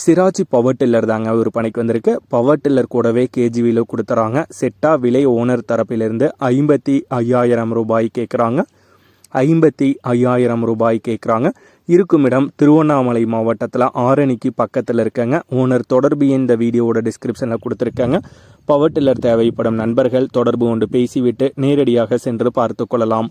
சிராஜி power tiller தாங்க விற்பனைக்கு வந்திருக்கு. பவர் டில்லர் கூடவே கேஜிவியில் கொடுத்துறாங்க. செட்டா விலை ஓனர் தரப்பிலிருந்து ஐம்பத்தி ஐயாயிரம் ரூபாய் கேட்குறாங்க ஐம்பத்தி ஐயாயிரம் ரூபாய் கேட்குறாங்க இருக்கும் இடம் திருவண்ணாமலை மாவட்டத்தில் ஆரணிக்கு பக்கத்தில் இருக்கங்க. ஓனர் தொடர்பு இந்த வீடியோவோட டிஸ்கிரிப்ஷனில் கொடுத்துருக்காங்க. பவர் டில்லர் தேவைப்படும் நண்பர்கள் தொடர்பு கொண்டு பேசிவிட்டு நேரடியாக சென்று பார்த்து கொள்ளலாம்.